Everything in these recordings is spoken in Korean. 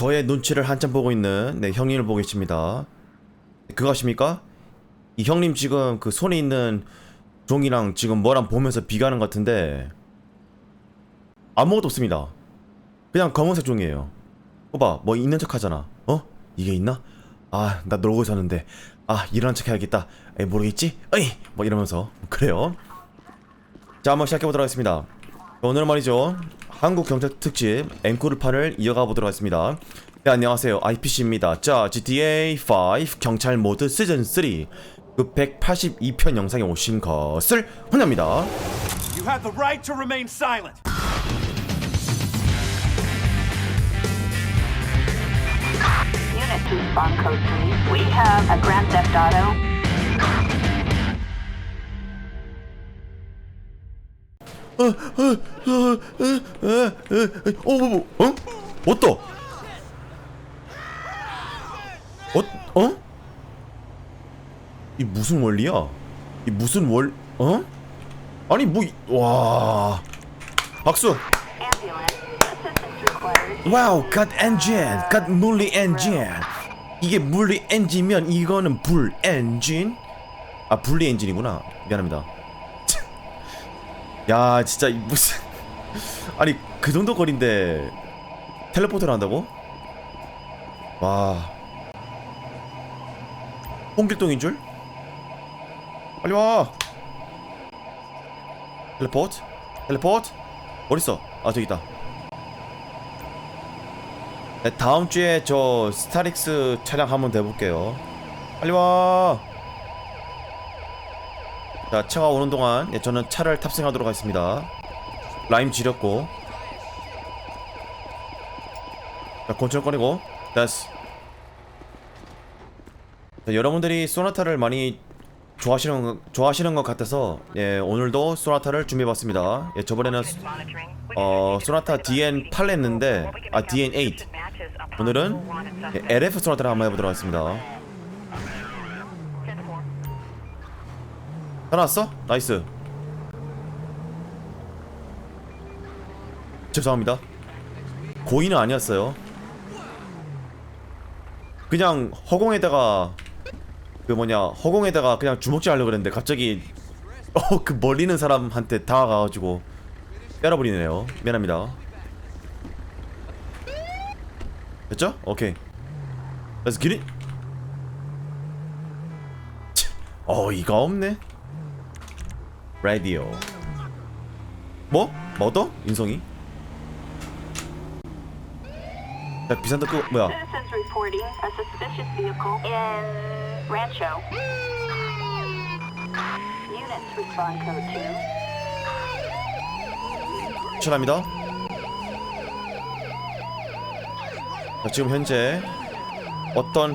저의 눈치를 한참 보고 있는 네, 형님을 보고 계십니다. 그거 아십니까? 이 형님 지금 그 손에 있는 종이랑 지금 뭐랑 보면서 비교하는 것 같은데 아무것도 없습니다. 그냥 검은색 종이에요. 봐봐, 뭐 있는 척 하잖아. 어? 이게 있나? 아, 나 놀고 있었는데. 아, 일어난 척 해야겠다. 에, 모르겠지? 어이! 뭐 이러면서. 그래요. 자, 한번 시작해보도록 하겠습니다. 오늘은 말이죠. 한국 경찰 특집 앵코르판을 이어가 보도록 하겠습니다. 네, 안녕하세요. IPC입니다. 자, GTA 5 경찰 모드 시즌 3 그 182편 영상에 오신 것을 환영합니다. You have the right to remain silent. Unit to spawn code 3. We have a Grand Theft Auto. 어, 뭐, 뭐, 어? 어떠? 어, 어? 이 무슨 원리야? 이 무슨 월, 어? 아니, 뭐, 이- 와. 박수! 와우, 갓 엔진, 갓 물리 엔진. 이게 물리 엔진이면 이거는 불 엔진? 아, 분리 엔진이구나. 미안합니다. 야, 진짜 이 무슨 아니 그 정도 거리인데 텔레포트를 한다고? 와. 홍길동인 줄? 빨리 와. 텔레포트? 텔레포트? 어딨어? 아 저기 있다. 네, 다음 주에 저 스타릭스 차량 한번 대볼게요. 빨리 와. 자, 차가 오는 동안 예, 저는 차를 탑승하도록 하겠습니다. 라임 지렸고. 자, 권총 꺼내고. 됐어. 자, 여러분들이 소나타를 많이 좋아하시는 것- 좋아하시는 것 같아서 예, 오늘도 소나타를 준비해봤습니다. 예, 저번에는 소- 어 소나타 DN 8 했는데 아 DN 8 오늘은 예, LF 소나타를 한번 해보도록 하겠습니다. 해놨어? 나이스. 죄송합니다. 고의는 아니었어요. 그냥 허공에다가 그 뭐냐 허공에다가 그냥 주먹질 하려고 그랬는데 갑자기 어 그 멀리는 사람한테 다가가가지고 때려버리네요. 미안합니다. 됐죠? 오케이. It. 참, 어이가 없네. 라디오. 뭐? 뭐 더? 인성이? 야 비싼 거 뭐야? Citizens reporting a suspicious vehicle in Rancho. Units respond code 2. 추천합니다. 자, 지금 현재 어떤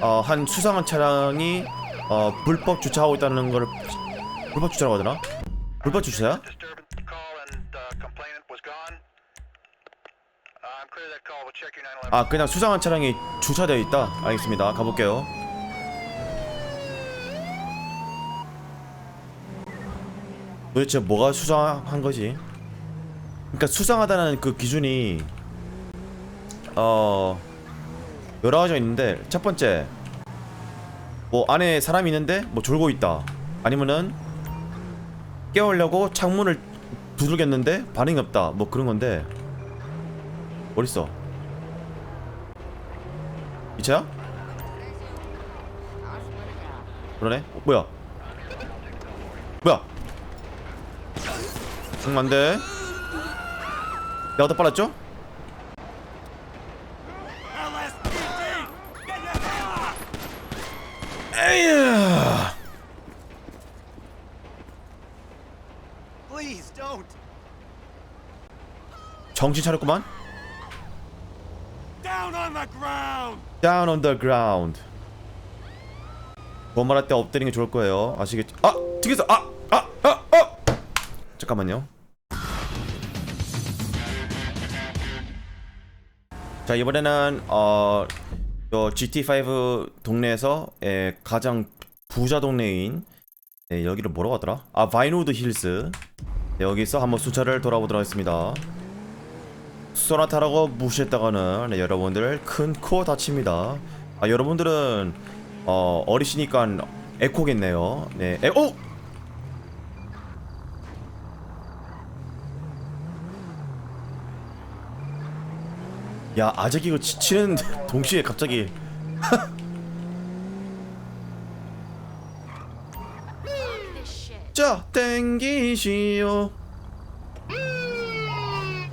어, 한 수상한 차량이 어, 불법 주차하고 있다는 걸 불법 주차라고 하더나? 불법 주차야? uh, complainant was gone. I'm clear that call. We'll check your 911. 아 그냥 수상한 차량이 주차되어 있다. 알겠습니다. 가볼게요. 도대체 뭐가 수상한 거지? 그러니까 수상하다는 그 기준이 어 여러 가지가 있는데 첫 번째 뭐 안에 사람이 있는데 뭐 졸고 있다. 아니면은 깨우려고 창문을 두들겼는데 반응이 없다. 뭐 그런 건데 어딨어? 이 차야? 그러네? 어, 뭐야? 뭐야? 응, 안 돼. 내가 더 빨랐죠? 정신 차렸구만. Down on the ground. Down on the ground. 번말할 때 엎드리는 게 좋을 거예요. 아시겠죠? 아! 튀겼어! 아! 아! 아! 아! 잠깐만요. 자 이번에는 어, 저 GT5 동네에서 예, 가장 부자 동네인 예, 여기를 뭐라고 하더라? 아 바이노드 힐스 예, 여기서 한번 수차를 돌아보도록 하겠습니다. 소나타라고 무시했다가는 네, 여러분들 큰 코어 다칩니다. 아 여러분들은 어 어리시니까 에코겠네요. 네, 에 오. 야 아직 이거 지치는 동시에 갑자기 자 땡기시오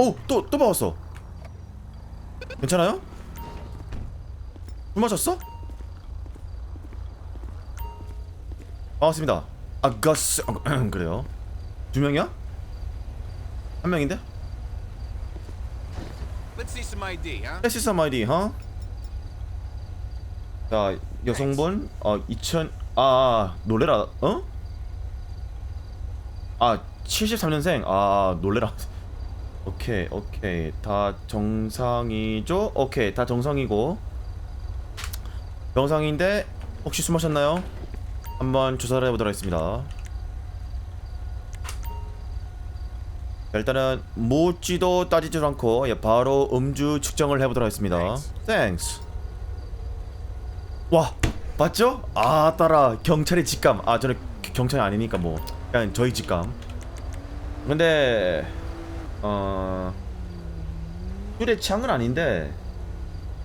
오 또 또 박았어 괜찮아요? 물 마셨어? 반갑습니다 아가스 그래요 두 명이야? 한 명인데? Let's see some ID, huh? 패시 사마이디 어? 자 여성분 어 2000... 아, 아 놀래라 어? 아 73년생 아 놀래라 오케이 오케이. 다 정상이죠? 오케이 다 정상이고. 정상인데 혹시 술 마셨나요? 한번 조사를 해보도록 하겠습니다. 자, 일단은 묻지도 따지지도 않고 예, 바로 음주 측정을 해보도록 하겠습니다. 땡스 와 맞죠? 아 따라. 경찰의 직감. 아 저는 겨- 경찰이 아니니까 뭐. 그냥 저희 직감. 근데 어 술의 취향은 아닌데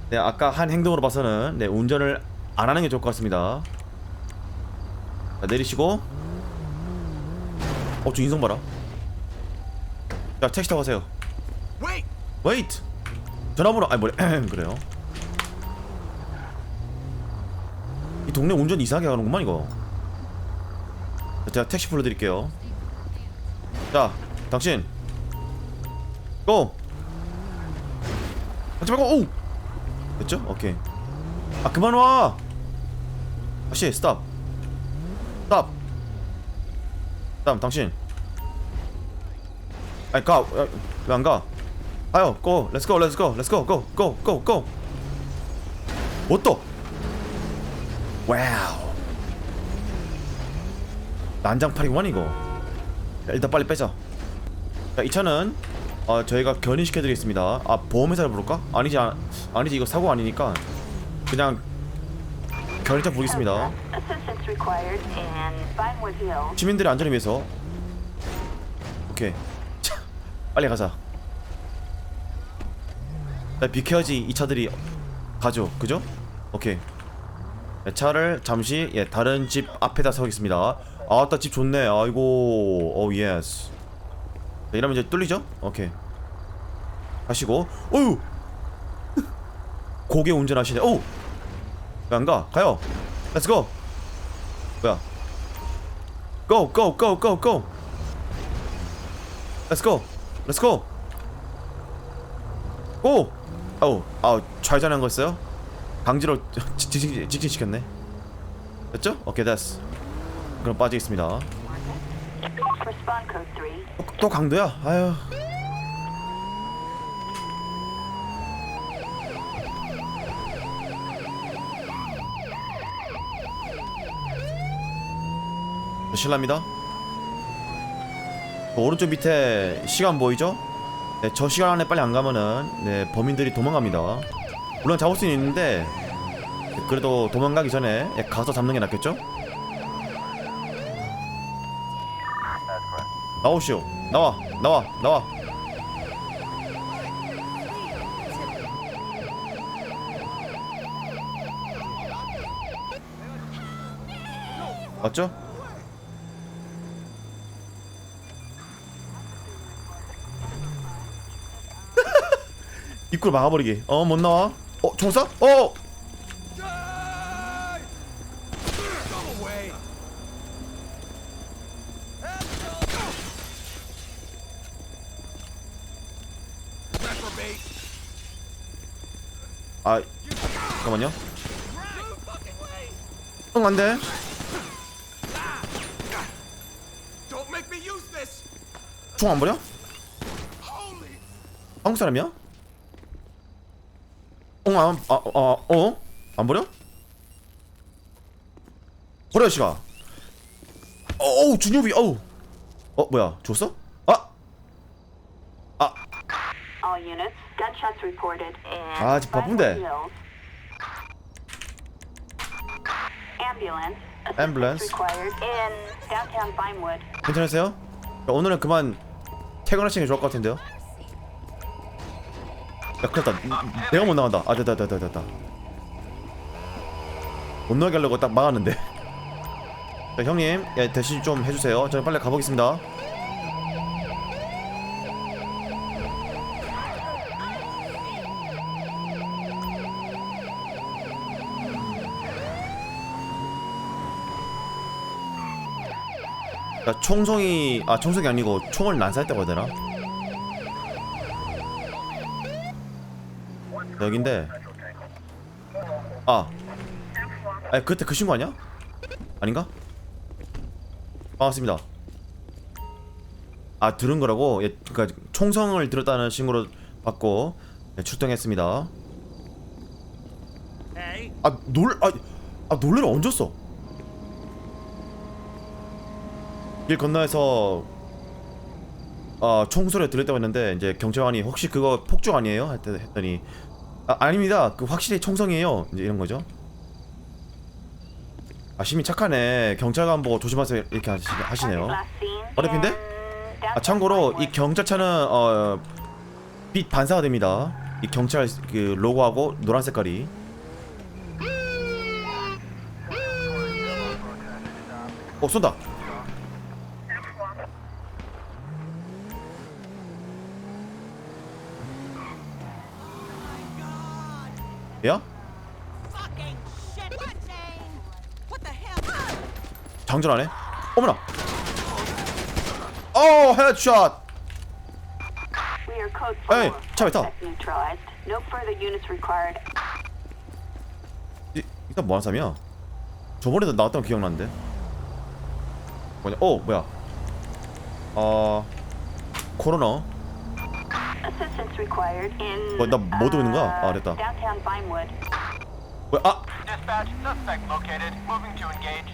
네 아까 한 행동으로 봐서는 네 운전을 안 하는 게 좋을 것 같습니다. 자 내리시고. 어저 인성 봐라. 자 택시 타고 가세요. Wait! 웨이트 전화번호 아니 뭐래 그래요? 이 동네 운전 이상하게 하는구만 이거. 자, 제가 택시 불러드릴게요. 자 당신 고 하지 말고 오! 됐죠? 오케이. 아 그만 와! 아씨 스탑. 스탑. 다음 당신. 아니 가왜 안 가? 가요. 고. 렛츠 고 렛츠 고 렛츠 고 고고 고고 뭐또 와우. 난장팔이구만 이거. 자, 일단 빨리 빼자. 자, 이 차는 어, 저희가 견인시켜 드리겠습니다. 아 보험회사를 부를까? 아니지 아, 아니지 이거 사고 아니니까 그냥 견인차 부르겠습니다. 시민들의 안전을 위해서. 오케이. 자 빨리 가자. 나 비켜야지 이 차들이 가죠. 그죠? 오케이. 네, 차를 잠시 예 다른 집 앞에다 세우겠습니다. 아따 집 좋네. 아이고. 오 예스 자, 이러면 이제 뚫리죠? 오케이 가시고 어유 고개 운전하시네 오 왜 안 가? 가요 렛츠고 뭐야 go, go, go. Let's go. Let's go. Go. 아우, 아우, 좌회전한 거였어요? 강제로 직진, 직진시켰네. 됐죠? 오케이, 됐어. 그럼 빠지겠습니다. Respond code 3. 또, 또 강도야? 아유. 실례합니다. 그 오른쪽 밑에 시간 보이죠? 네, 저 시간 안에 빨리 안 가면은 네, 범인들이 도망갑니다. 물론 잡을 수는 있는데 네, 그래도 도망가기 전에 예, 가서 잡는 게 낫겠죠? 나오시오. 나와, 나와, 나와. 맞죠? 입구를 막아버리기. 어, 못 나와. 어, 총사? 어! 아, 잠깐만요. 응, 안 돼. Don't make me use this! 총안 버려? 한국 사람이야? 어, 아, 아, 아, 어? 안 버려? 버려, 씨가. 어우, 준엽이, 어우. 어, 뭐야, 줬어? 아! 아, All units, reported in 아, 지금 바쁜데. Vinewood Hills. Ambulance. assistance Ambulance. required in downtown Vinewood. 괜찮으세요? 야, 오늘은 그만 퇴근하시는 게 좋을 것 같은데요? 야 큰일 났다 내가 못 나간다 아 됐다 됐다 됐다 못 나가게 하려고 딱 막았는데 자 형님 예, 대신 좀 해주세요 저는 빨리 가보겠습니다 야, 총성이 아 총성이 아니고 총을 난사했다고 해야 되나? 여긴데 아 아니 그때 그 친구 아니야? 아닌가? 반갑습니다 아 들은 거라고? 예, 그니까 총성을 들었다는 신고로 받고 예, 출동했습니다 아 놀.. 아, 아 놀래를 얹었어 길 건너에서 어, 총소리가 들렸다고 했는데 이제 경찰관이 혹시 그거 폭죽 아니에요? 했더- 했더니 아, 아닙니다. 그 확실히 총성이에요. 이제 이런 거죠. 아 시민 착하네. 경찰관 보고 조심하세요 이렇게 하시, 하시네요. 어렵인데? in 아 참고로 이. 경찰차는 어, 빛 반사가 됩니다. 이 경찰 그 로고하고 노란 색깔이. 어 쏜다. 장전하네. 어머나. 어 헤드샷. 4. 차 required. 이, 일단 뭐하는 사람이야? 저번에도 나왔던 거 기억나는데 뭐냐 어 뭐야 어 코로나 Assistance required in 뭐, 나뭐 들고 있는 거야? 아, 됐다. downtown Vinewood. 뭐야 아 Dispatch, suspect located. Moving to engage.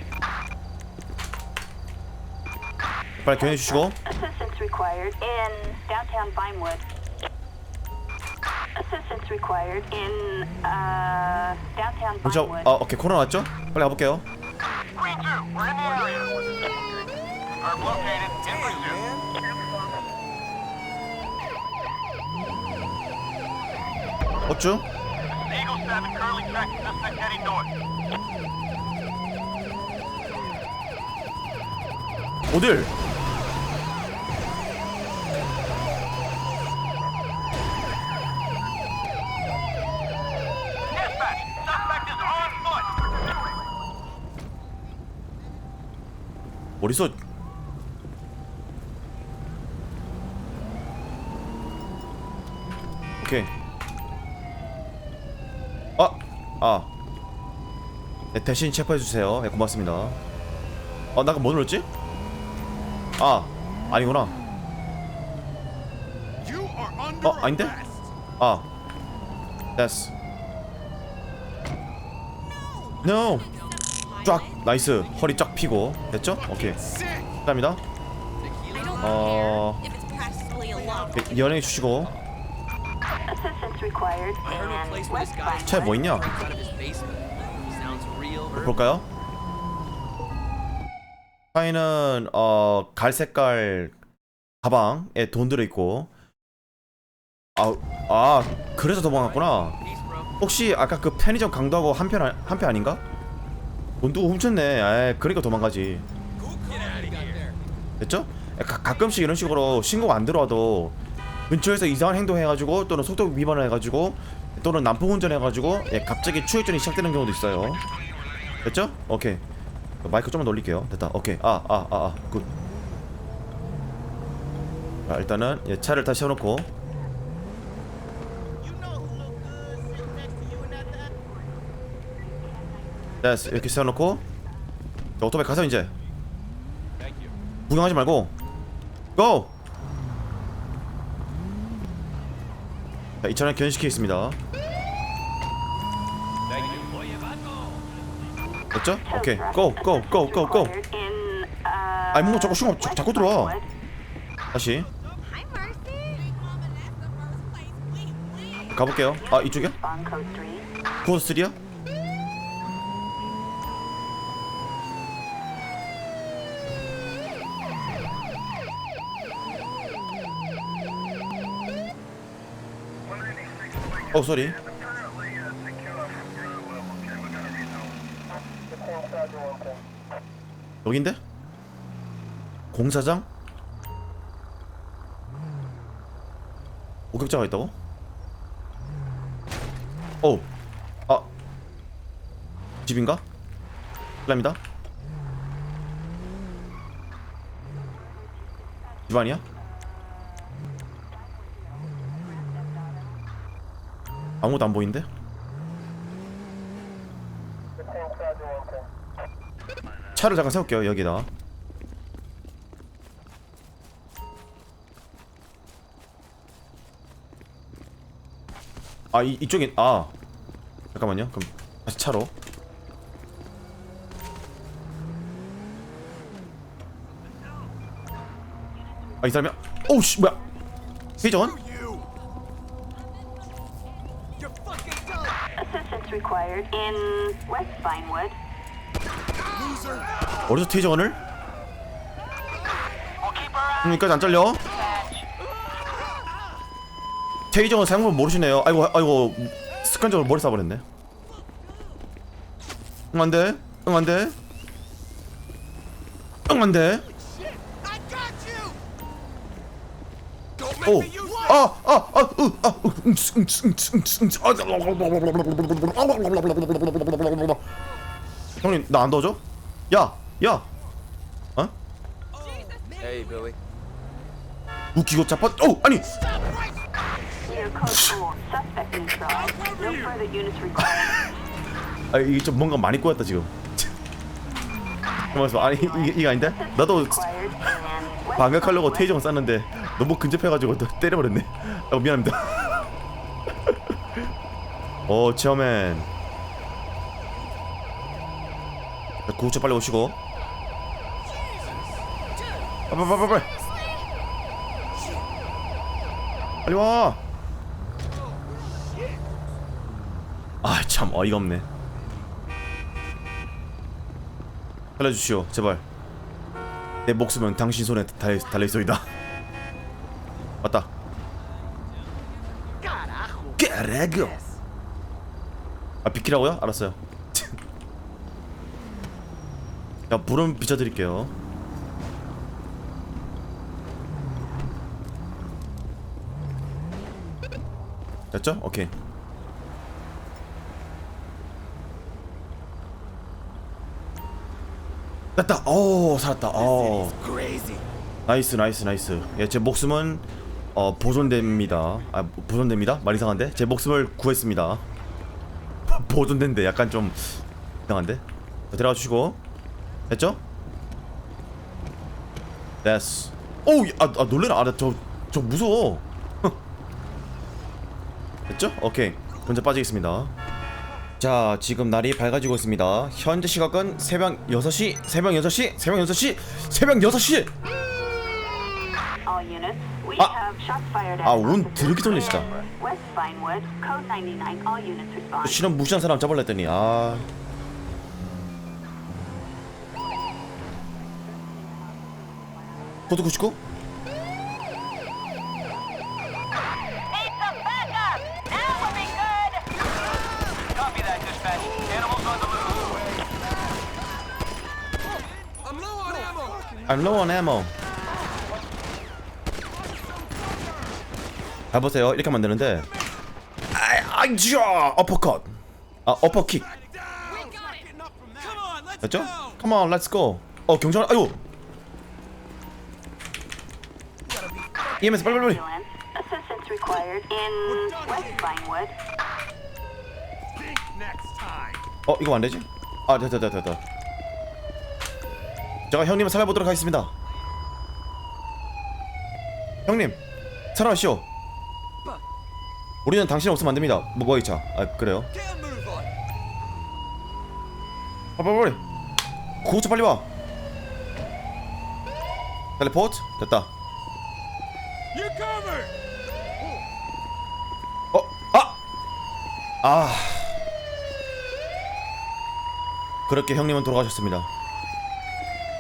빨리 교환해 주시고 Assistance required in downtown Vinewood. Assistance required in uh downtown 문자 Vinewood. 아 오케이 코로나 왔죠? 빨리 가볼게요 Queen 2, we're in the area. Are located in pursuit. 어쭈? Eagle 7 currently tracking suspect heading north. 어딜? 어디서 아 네, 대신 체포해 주세요. 네, 고맙습니다. 어 나가 뭐 눌렀지? 아 아니구나. 어 아닌데? 아 됐어. NO. 쫙 나이스. 허리 쫙 피고. 됐죠? 오케이. 감사합니다. 어... 네, 연행해 주시고 에뭐 있냐? 볼까요? 차이는 어 갈색깔 가방에 돈 들어있고 아, 아 그래서 도망갔구나. 혹시 아까 그 편의점 강도하고 한편 한편 아닌가? 돈 두고 훔쳤네 아 그러니까 도망가지 됐죠? 가, 가끔씩 이런 식으로 신고가 안 들어와도 근처에서 이상한 행동 해가지고 또는 속도 위반을 해가지고 또는 난폭 운전 해가지고 예, 갑자기 추격전이 시작되는 경우도 있어요. 됐죠? 오케이. 마이크 좀만 올릴게요. 됐다. 오케이. 아 아 아아굿. 자 일단은 예, 차를 다시 세워놓고. 됐어. 이렇게 세워놓고. 자, 오토바이 가서 이제. 구경하지 말고. 고! 자 2차는 견인시키겠습니다 됐죠? 오케이 고! 고! 고! 고! 고! 아니 뭔가 자꾸 West 자꾸 들어와. 다시 가볼게요 아 이쪽이야? Respond code 3. 코드 3야? 어 쏘리 여긴데? 공사장? 목격자가 있다고? 오, 아, 집인가? 실례합니다. 집 아니야? 아무것도 안 보이는데? 차를 잠깐 세울게요 여기다. 아 이, 이쪽에 아. 잠깐만요. 그럼 다시 차로. 아 이 사람이야? 오우 씨 뭐야? 회전 Required in West Vinewood. Loser! 어디서 퇴전을 그러니까 안 잘려 테이저는 사용법 모르시네요 아이고 아이고 습관적으로 머리 쏴버렸네 응 안돼 응 안돼 응 안돼 오 아아 형님 나 안 도와줘? 야! 야! 어? Hey, Billy. 웃기고 자빠 오! 아니! Clear code 4. Suspect neutralized. No further units required. 아 이게 좀 뭔가 많이 꼬였다 지금 가만있어 아니 이게, 이게 아닌데? 나도 Vinewood. 테이저를 쐈는데 너무 근접해가지고 또 때려버렸네. 어 미안합니다. 어 체어맨. 자, 구급차 빨리 오시고. 빨리 빨리 빨리 빨리. 와. 아 참 어이가 없네. 살려주시오 제발. 내 목숨은 당신 손에 달, 달려있소이다 맞다. 까라고 아 비키라고요? 알았어요. 자 불은 비춰드릴게요. 됐죠? 오케이. 됐다. 오 살았다. 오! 나이스 나이스 나이스. 예, 제 목숨은 어 보존됩니다. 아 보존됩니다? 말 이상한데? 제 목숨을 구했습니다. 보존된데 약간 좀 이상한데? 자, 들어가 주시고. 됐죠? 됐어. 오우 아, 아 놀래라. 아 저저 저 무서워. 됐죠? 오케이. 먼저 빠지겠습니다. 자 지금 날이 밝아지고 있습니다. 현재 시각은 새벽 6시 새벽 6시 새벽 6시 새벽 6시! All units, we 아. 아, 운 officers 드럽게 돌네, 진짜. in West Vinewood, code 99. All units respond. 실은 무시한 사람 잡으려 했더니 아 코드 99? Need some backup! Now we'll be good! Copy that, dispatch. Animals on the move. I'm low on ammo! I'm low on ammo 잘 보세요 이렇게 하면 되는데 아, 아이자 어퍼컷 아 어퍼킥 됐죠? Come on let's go 어 경찰 아유 EMS 빨리 빨리. 어 이거 안 되지? 아 됐다 됐다 됐다 제가 형님을 살려보도록 하겠습니다 형님 살아가시오 우리는 당신 없으면 안 됩니다 뭐 뭐가 있자 아 그래요! 아 빨리 빨리 구호차 빨리 와 텔레포트 됐다! 어? 아! 아 그렇게 형님은 돌아가셨습니다.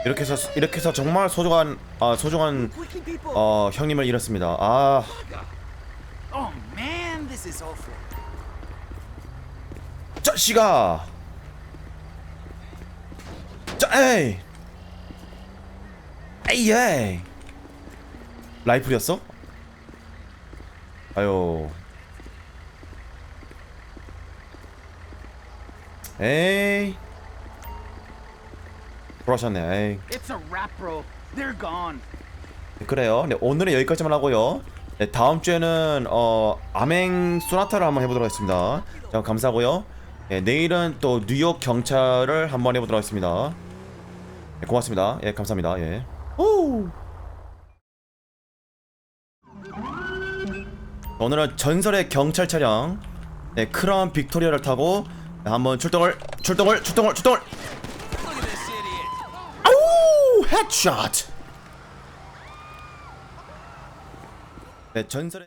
이렇게 해서 이렇게 해서 정말 소중한 아 소중한 어 형님을 잃었습니다. 아 this is awful. 자식아 자 에이 에이 에이 라이플이었어? 아유 에이 돌아셨네 에이 It's a wrap, bro. They're gone. 그래요. 네, 오늘은 여기까지만 하고요. 네, 다음 주에는 어 암행 소나타를 한번 해보도록 하겠습니다. 자, 감사하고요. 네, 내일은 또 뉴욕 경찰을 한번 해보도록 하겠습니다. 네, 고맙습니다. 예, 감사합니다. 예. 오. 오늘은 전설의 경찰 차량 네, 크라운 빅토리아를 타고 한번 출동을 출동을 출동을 출동을. 아우 헤드샷 네 전설의